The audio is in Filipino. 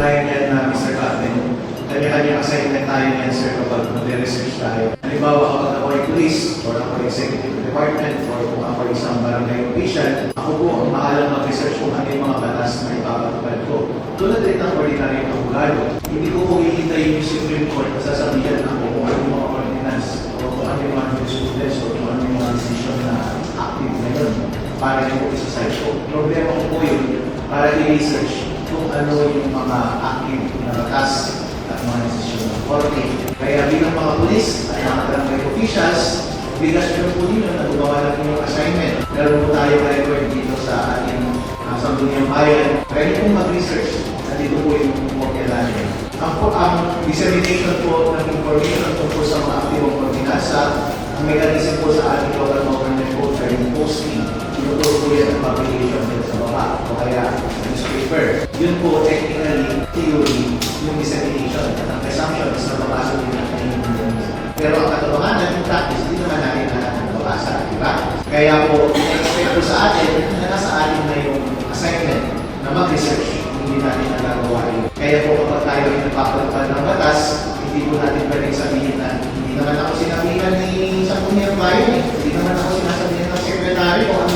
napatunayan yan na Mr. Captain. Kanya-kanya assignment tayo yan, sir, kapag mag-research tayo. Halimbawa, kapag ako ay police, or ako ay executive department, or kung ako ay isang barangay official, ako po ang maalang mag-research kung ano yung mga batas na ipapatupad ko. Tulad din ng ordinary abogado, hindi ko po hihintayin yung Supreme Court na sasabihan ako kung ano yung mga ordinance, o kung ano yung mga jurisprudence, o kung ano yung mga decision na active na yun para yung po sa side ko. Problema ko po yun para i-research kung ano yung mga active na batas at mga desisyon ng korte. Kaya bilang mga pulis at mga barangay officials, bigas nyo po ninyo na gumawa na po yung assignment. Meron po tayo record dito sa ating uh, sangguniang bayan. Pwede pong mag-research. Nandito po yung kopya natin. Ang, po, ang dissemination po ng information tungkol sa mga aktibong ordinansa, ang mechanism po sa ating local government code ay posting. Tinuturo po Yun po technically, theory, yung dissemination. At ang presumption is na mabasa din natin yung information. Pero ang katotohanan, yung practice, hindi naman natin lahat nababasa, di ba? Kaya po, expect po sa atin na nasa atin na yung assignment na mag-research, hindi natin nagagawa yun. Kaya po kapag tayo ay nagpapalapad ng batas, hindi po natin pwedeng sabihin na hindi naman ako sinabihan ni Sangguniang Bayan eh. Hindi naman ako sinasabihan ng sekretary kung